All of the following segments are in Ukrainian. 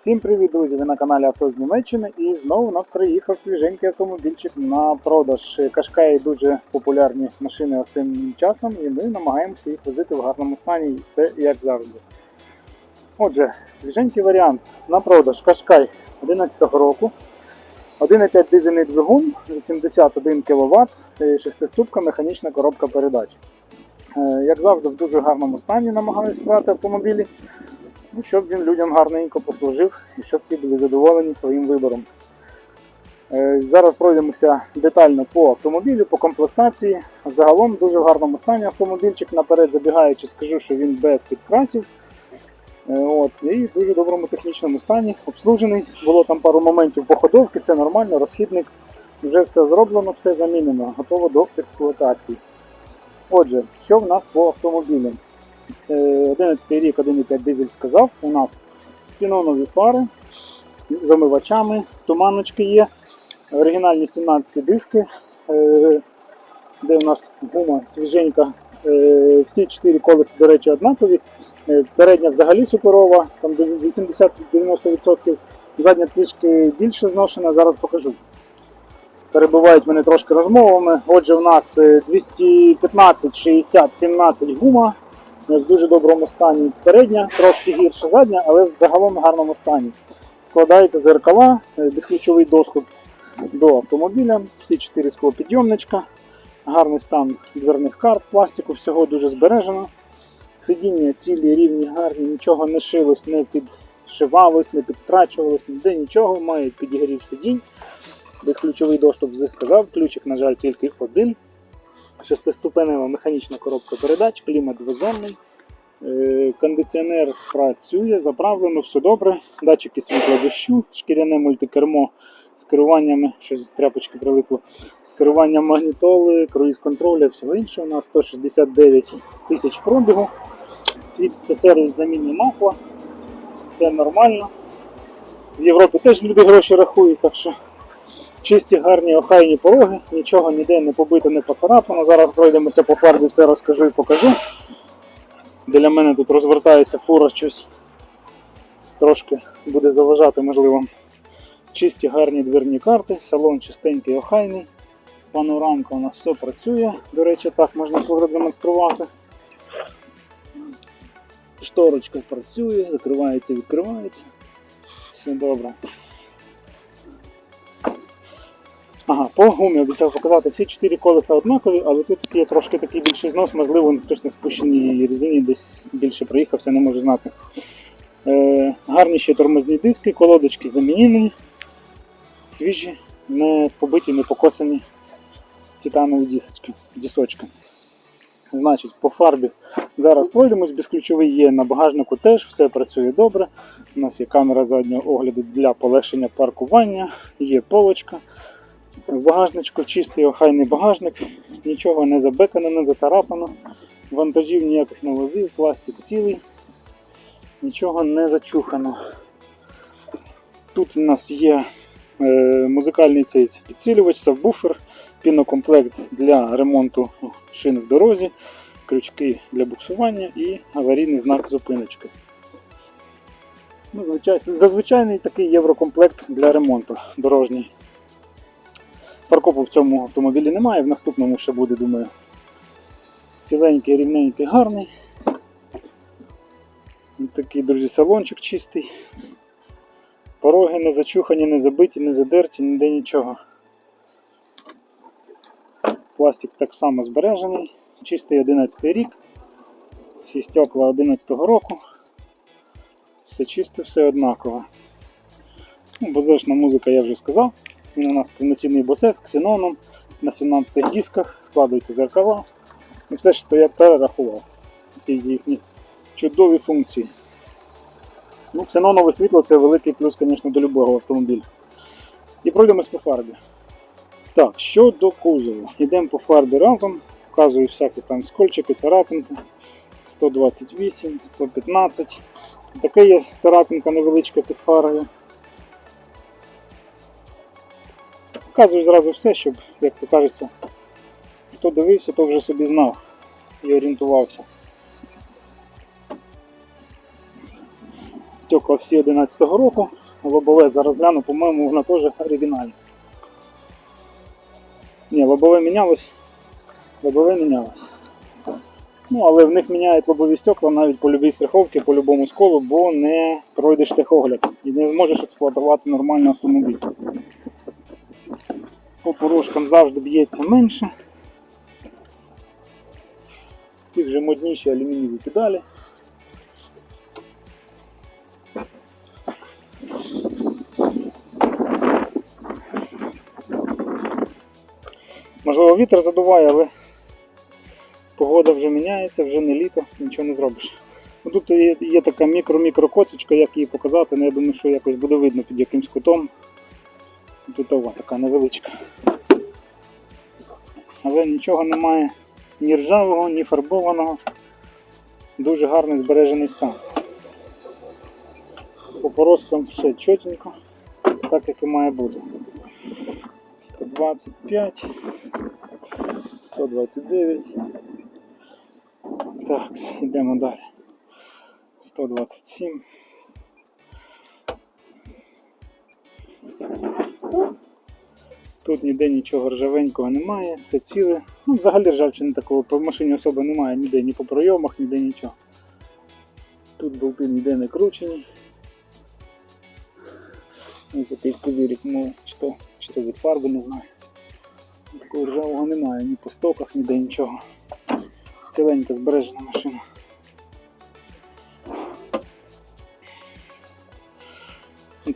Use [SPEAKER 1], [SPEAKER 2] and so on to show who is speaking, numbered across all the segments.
[SPEAKER 1] Всім привіт, друзі! Ви на каналі Авто з Німеччини і знову у нас приїхав свіженький автомобільчик на продаж. Кашкаї дуже популярні машини останнім часом, і ми намагаємося їх возити в гарному стані, і все як завжди. Отже, свіженький варіант на продаж Кашкай 11 року. 1,5 дизельний двигун, 81 кВт, 6-ступка механічна коробка передач. Е, Як завжди, в дуже гарному стані намагаюся брати автомобілі ну, щоб він людям гарненько послужив і щоб всі були задоволені своїм вибором. Е, Зараз пройдемося детально по автомобілю, по комплектації. Загалом дуже в гарному стані автомобільчик. Наперед забігаючи, скажу, що він без підкрасів. Е, От, і в дуже доброму технічному стані, обслужений. Було там пару моментів походовки, це нормально, розхідник. Вже все зроблено, все замінено, готово до експлуатації. Отже, що в нас по автомобілю? Е, 11 рік 1,5 дизель сказав. У нас ксенонові фари з омивачами, туманочки є, оригінальні 17 диски, е, де у нас гума свіженька. Е, Всі 4 колеса, до речі, однакові. Е, Передня взагалі суперова, там 80-90%. Задня трішки більше зношена, зараз покажу. Перебувають мене трошки розмовами. Отже, у нас е, 215, 60, 17 гума в дуже доброму стані. Передня, трошки гірше задня, але в загалом в гарному стані. Складаються зеркала, е, безключовий доступ до автомобіля, всі чотири склопідйомничка, гарний стан дверних карт, пластику, всього дуже збережено. Сидіння цілі, рівні, гарні, нічого не шилось, не підшивалось, не підстрачувалось, ніде нічого, мають підігрів сидінь. Безключовий доступ сказав, ключик, на жаль, тільки один. Шестиступенева механічна коробка передач, клімат двозонний. Е, Кондиціонер працює, заправлено, все добре. Датчики світла дощу, шкіряне мультикермо з керуваннями, щось з тряпочки прилипло, з керуванням магнітоли, круїз контроля, всього іншого. У нас 169 тисяч пробігу. Світ це сервіс заміни масла. Це нормально. В Європі теж люди гроші рахують, так що чисті, гарні, охайні пороги, нічого ніде не побито, не поцарапано. Зараз пройдемося по фарбі, все розкажу і покажу. Для мене тут розвертається фура щось. Трошки буде заважати, можливо. Чисті гарні дверні карти, салон чистенький, охайний. Панорамка у нас все працює. До речі, так можна продемонструвати. Шторочка працює, закривається, відкривається. Все добре. Ага, по гумі обіцяв показати. Всі чотири колеса однакові, але тут є трошки такий більший знос, можливо, хтось на спущеній резині десь більше проїхався, не можу знати. Е, гарні ще тормозні диски, колодочки замінені, свіжі, не побиті, не покоцані титанові дісочки, дісочки. Значить, по фарбі зараз пройдемось, безключовий є на багажнику теж, все працює добре. У нас є камера заднього огляду для полегшення паркування, є полочка. В багажничку чистий охайний багажник, нічого не забекано, не зацарапано, вантажів ніяких не возив, пластик цілий, нічого не зачухано. Тут у нас є е, музикальний цей підсилювач, сабвуфер, пінокомплект для ремонту шин в дорозі, крючки для буксування і аварійний знак зупиночки. Ну, звичай- зазвичайний такий єврокомплект для ремонту дорожній. Паркопу в цьому автомобілі немає, в наступному ще буде, думаю. Ціленький, рівненький, гарний. Такий, друзі, салончик чистий. Пороги не зачухані, не забиті, не задерті, ніде нічого. Пластик так само збережений. Чистий 11 рік. Всі стекла 11 року. Все чисте, все однаково. Ну, Базешна музика я вже сказав. У нас повноцінний босес з ксеноном на 17 дисках, складуються зеркала. І все, що я перерахував. Ці їхні чудові функції. Ну, Ксенонове світло це великий плюс, звісно, до любого автомобіля. І пройдемось по фарбі. Так, щодо кузову. Йдемо по фарбі разом. Показую всякі там скольчики, царапинки. 128, 115. Така є царапинка невеличка під фарою. Показую зразу все, щоб, як то кажеться, хто дивився, то вже собі знав і орієнтувався. стекла всі 11-го року. Лобове зараз гляну, по-моєму, воно теж оригінальне. Ні, лобове мінялось. Лобове мінялось. Ну, але в них міняють лобові стекла навіть по любій страховці, по любому сколу, бо не пройдеш техогляд і не зможеш експлуатувати нормальний автомобіль. По порожкам завжди б'ється менше. Ці вже модніші алюмінієві педалі. Можливо, вітер задуває, але погода вже міняється, вже не літо, нічого не зробиш. Ну, Тут є, така мікро-мікро коцочка, як її показати, але я думаю, що якось буде видно під якимсь кутом. Тут ова така невеличка. Але нічого немає ні ржавого, ні фарбованого. Дуже гарний збережений стан. По порозкам все чотенько, так як і має бути. 125, 129. Так, йдемо далі. 127. Тут ніде нічого ржавенького немає, все ціле. Ну, взагалі ржавчини такого по машині особи немає ніде, ні по пройомах, ніде нічого. Тут болти ніде не кручені. Ось якийсь позирик, ну, чи то, чи то від фарби, не знаю. Такого ржавого немає, ні по стоках, ніде нічого. Ціленька збережена машина.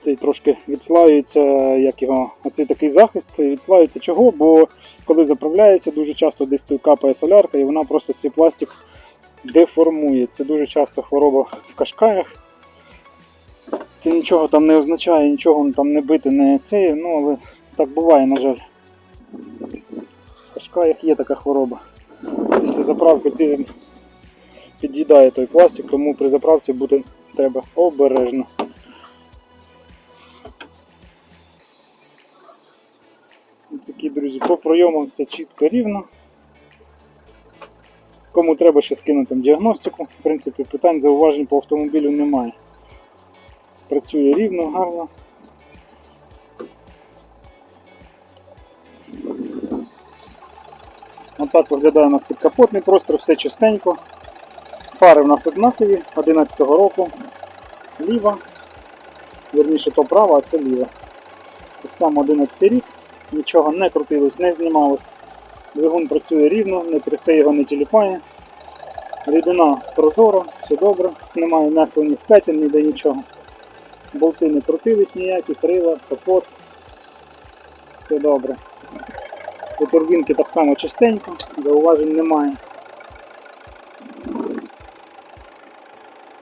[SPEAKER 1] Цей трошки відслаюється, як його, оцей такий захист відслаюється чого, бо коли заправляється, дуже часто десь тут капає солярка і вона просто цей пластик деформує. Це дуже часто хвороба в кашкаях. Це нічого там не означає, нічого там не бити, не це, ну але так буває, на жаль. В кашкаях є така хвороба. Після заправки дизель під'їдає той пластик, тому при заправці бути треба обережно. Друзі, по пройомам все чітко рівно. Кому треба ще скинути діагностику, в принципі, питань зауважень по автомобілю немає. Працює рівно, гарно. Отак виглядає у нас підкапотний простір, все чистенько. Фари в нас однакові, 11-го року. Ліва. Вірніше то права, а це ліва. Так само 11 рік, нічого не крутилось, не знімалось. Двигун працює рівно, не трясе його не тіліпає. Рідина прозора, все добре, немає наслених п'ятин, ніде нічого. Болти не крутились ніякі, крила, капот. Все добре. По турбінки так само чистенько, зауважень немає.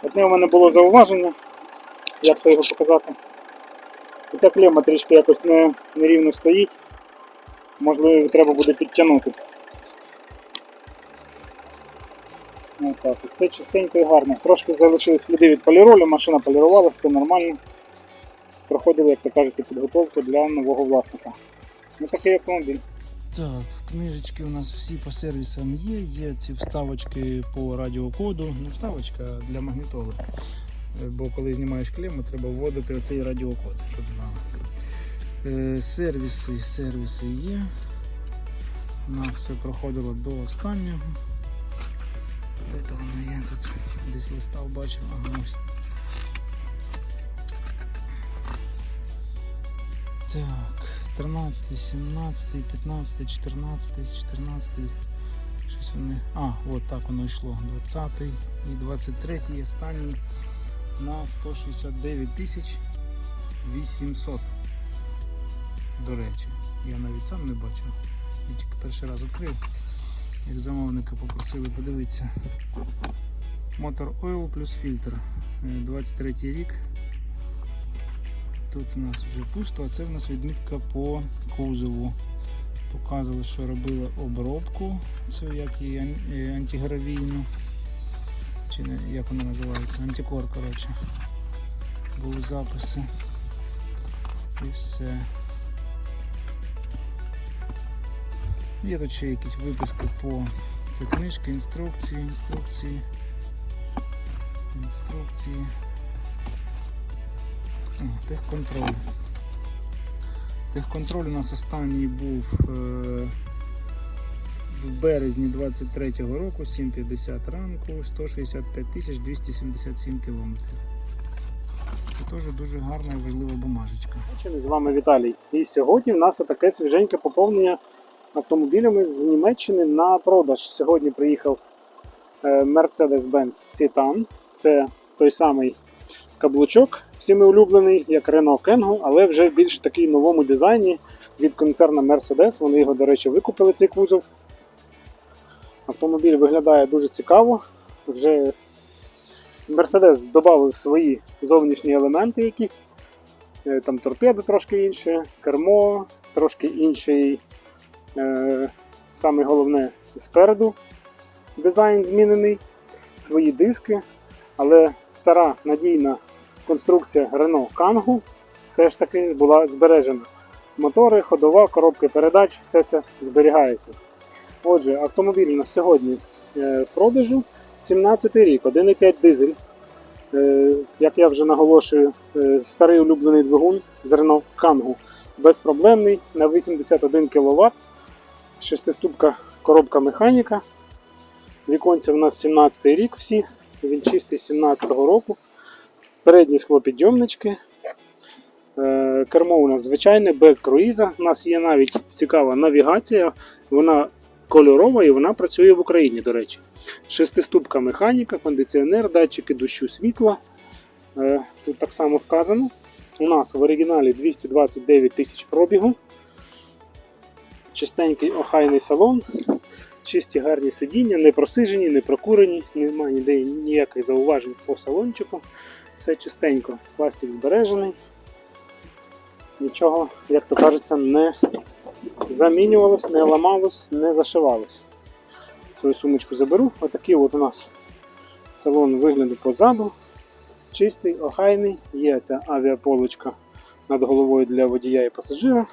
[SPEAKER 1] Одне у мене було зауваження, як то його показати. Ця клема трішки якось не, нерівно стоїть. Можливо, треба буде підтягнути. Ось так. Все чистенько і гарно. Трошки залишились сліди від поліролю, машина полірувалася, це нормально. Проходили, як то кажеться, підготовку для нового власника. Ну такий автомобіль.
[SPEAKER 2] Так, книжечки у нас всі по сервісам є. Є ці вставочки по радіокоду. Не вставочка для магнітоли. Бо коли знімаєш клему, треба вводити оцей радіокод, щоб знали. Е, Сервіси, сервіси є. Вона все проходило до останнього. Де то воно є тут? Десь листав бачив, ага. Так, 13, 17, 15, 14, 14. Щось вони. А, от так воно йшло. 20 і 23 останній на 169 тисяч 800. До речі, я навіть сам не бачив. Я тільки перший раз відкрив. Як замовника попросили подивитися. Мотор Oil плюс фільтр. Е, 23 рік. Тут у нас вже пусто, а це в нас відмітка по кузову. Показували, що робили обробку, цю як і е, антигравійну. Чи не, як вона називається? Антикор, коротше. Був записи. І все. Є тут ще якісь виписки по це книжки, інструкції, інструкції. Інструкції. О, Техконтроль. Техконтроль у нас останній був е, в березні 23-го року, 7.50 ранку, 165 тисяч 277 кілометрів. Це теж дуже гарна і важлива бумажечка.
[SPEAKER 1] З вами Віталій. І сьогодні в нас таке свіженьке поповнення автомобілями з Німеччини на продаж. Сьогодні приїхав е, Mercedes-Benz Citan. Це той самий каблучок, всіми улюблений, як Renault Kangoo, але вже більш такий новому дизайні від концерну Mercedes. Вони його, до речі, викупили цей кузов. Автомобіль виглядає дуже цікаво. Вже с- Mercedes додав свої зовнішні елементи якісь. Е, Там торпеда трошки інше, кермо, трошки інший. Е, саме головне спереду дизайн змінений, свої диски, але стара надійна конструкція Renault Kangoo все ж таки була збережена. Мотори, ходова, коробки передач, все це зберігається. Отже, автомобіль у нас сьогодні е, в продажу 17 рік, 1,5 дизель. Е, Як я вже наголошую, е, старий улюблений двигун з Renault Kangoo. Безпроблемний на 81 кВт. Шестиступка коробка механіка. Віконці у нас 17 рік всі. Він чистий 17-го року. Передні склопідйомнички. Кермо у нас звичайне, без круїза. У нас є навіть цікава навігація. Вона кольорова і вона працює в Україні, до речі. Шестиступка механіка, кондиціонер, датчики дощу світла. Е, Тут так само вказано. У нас в оригіналі 229 тисяч пробігу. Чистенький охайний салон. Чисті гарні сидіння, не просижені, не прокурені, немає ніде ніяких зауважень по салончику. Все чистенько, пластик збережений. Нічого, як то кажеться, не замінювалось, не ламалось, не зашивалось. Свою сумочку заберу. Отакий от у нас салон вигляду позаду. Чистий, охайний. Є ця авіаполочка над головою для водія і пасажира.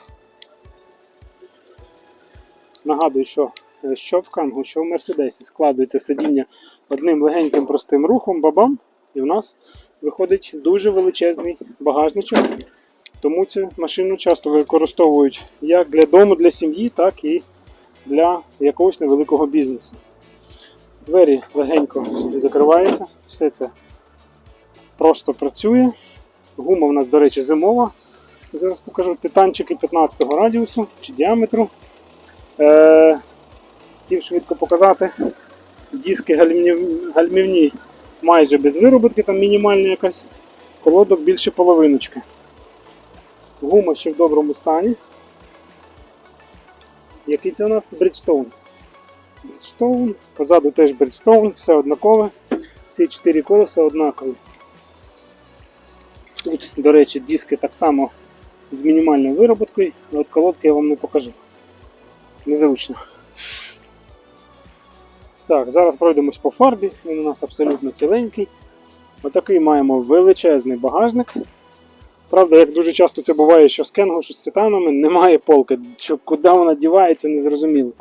[SPEAKER 1] Нагадую, що, е, що в Кангу, що в Мерседесі складується сидіння одним легеньким простим рухом, бабам, і в нас виходить дуже величезний багажничок. Тому цю машину часто використовують як для дому, для сім'ї, так і для якогось невеликого бізнесу. Двері легенько собі закриваються, все це просто працює. Гума у нас, до речі, зимова. Зараз покажу титанчики 15 радіусу чи діаметру. Е, швидко показати. Диски гальмівні майже без вироботки, там мінімальна якась. Колодок більше половиночки. Гума ще в доброму стані. Який це у нас? Bridgestone. Bridgestone. Позаду теж Bridgestone, все однакове. Всі чотири колеса однакові. Тут, до речі, диски так само з мінімальною вироботкою, але от колодки я вам не покажу. Незручно. Так, зараз пройдемось по фарбі, він у нас абсолютно ціленький. Отакий маємо величезний багажник. Правда, як дуже часто це буває, що з Кенго, що з цитанами немає полки, що куди вона дівається, не зрозуміло.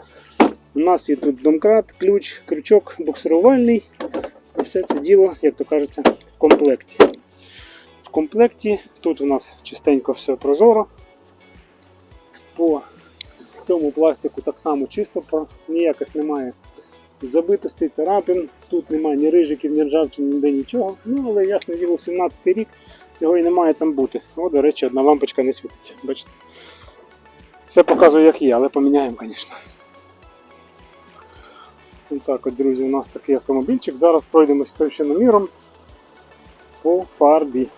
[SPEAKER 1] У нас є тут домкрат, ключ, крючок буксирувальний. І все це діло, як то кажеться, в комплекті. В комплекті тут у нас чистенько все прозоро. По цьому пластику так само чисто, ніяких немає забитостей, царапин. Тут немає ні рижиків, ні ржавчин, ніде нічого. Ну, але ясне діло, 17 рік, його і не має там бути. О, до речі, одна лампочка не світиться. Бачите? Все показую, як є, але поміняємо, звісно. Ось так от, друзі, у нас такий автомобільчик. Зараз пройдемось товщиноміром по фарбі.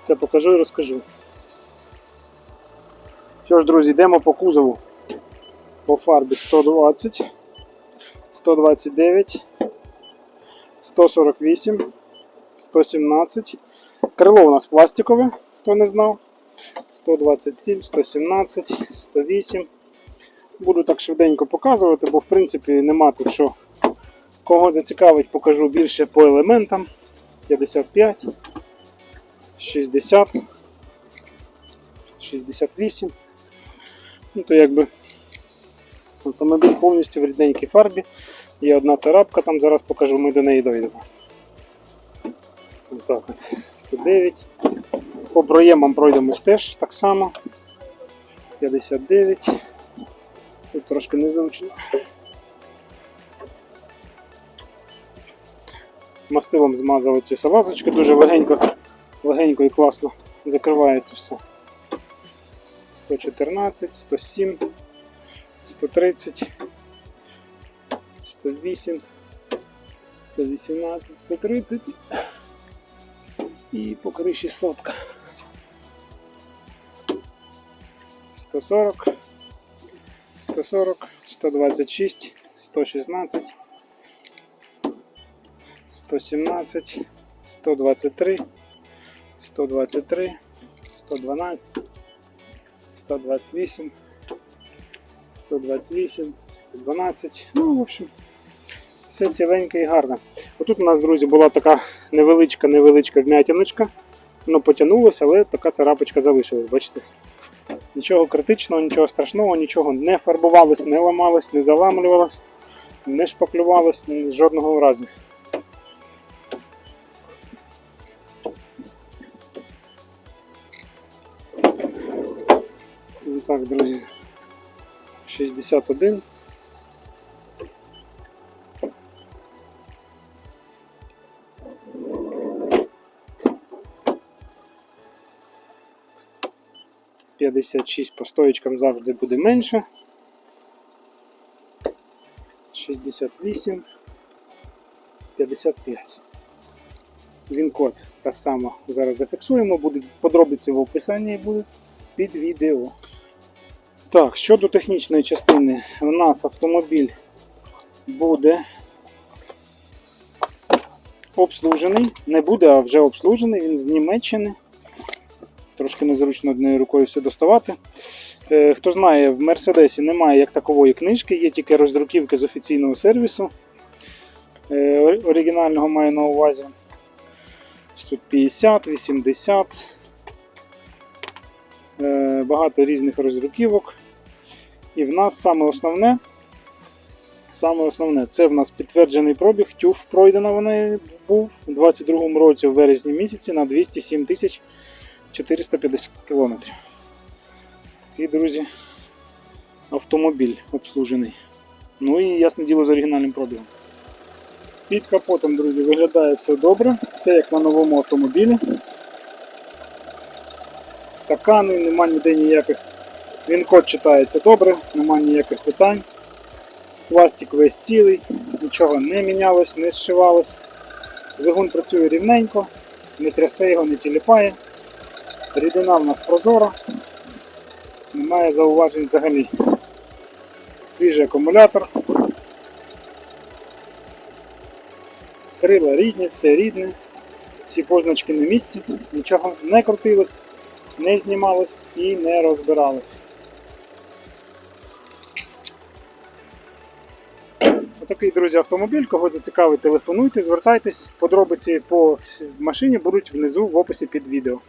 [SPEAKER 1] Все покажу і розкажу. Що ж, друзі, йдемо по кузову. По фарбі 120, 129, 148, 117. Крило у нас пластикове, хто не знав. 127, 117, 108. Буду так швиденько показувати, бо в принципі нема тут що. Кого зацікавить, покажу більше по елементам. 55, 60, 68. Ну, то якби автомобіль повністю в рідненькій фарбі. Є одна царапка, там зараз покажу, ми до неї дойдемо. Отак от. 109, По проємам пройдемось теж так само. 59. Тут трошки незручно. Мастилом змазали ці салазочки, дуже легенько, легенько і класно закривається все. 114, 107, 130, 108, 118, 130 і по криші сотка. 140, 140, 126, 116, 117, 123, 123, 112, 128, 128, 112. Ну, в общем, все ціленьке і гарно. Отут у нас, друзі, була така невеличка, невеличка вм'ятіночка. Воно потягнулося, але така царапочка залишилась, бачите? Нічого критичного, нічого страшного, нічого не фарбувалось, не ламалось, не заламлювалось, не шпаклювалось жодного разу. Так, друзі. 61. П'ятдесят шість по стоїчкам завжди буде менше. 68, 55. Він код так само зараз зафіксуємо, будуть подробиці в описанні будуть під відео. Так, щодо технічної частини, у нас автомобіль буде обслужений. Не буде, а вже обслужений, він з Німеччини. Трошки незручно однією рукою все доставати. Е, Хто знає, в Мерседесі немає як такової книжки, є тільки роздруківки з офіційного сервісу. Е, Оригінального маю на увазі. Тут 50, 80. Е, Багато різних роздруківок. І в нас саме основне, саме основне це в нас підтверджений пробіг. ТЮФ пройдено вони був у 22-му році, в вересні місяці на 207 тисяч 450 кілометрів. Такий, друзі, автомобіль обслужений. Ну і ясне діло з оригінальним пробігом. Під капотом, друзі, виглядає все добре. Все як на новому автомобілі. Стакани, нема ніде ніяких. Він код читається добре, нема ніяких питань. Пластик весь цілий, нічого не мінялось, не зшивалось. Двигун працює рівненько, не трясе його, не тіліпає. Рідина в нас прозора, немає зауважень взагалі. Свіжий акумулятор. Крила рідні, все рідне, всі позначки на місці, нічого не крутилось, не знімалось і не розбиралось. Отакий, друзі, автомобіль. Кого зацікавить, телефонуйте, звертайтесь. Подробиці по машині будуть внизу в описі під відео.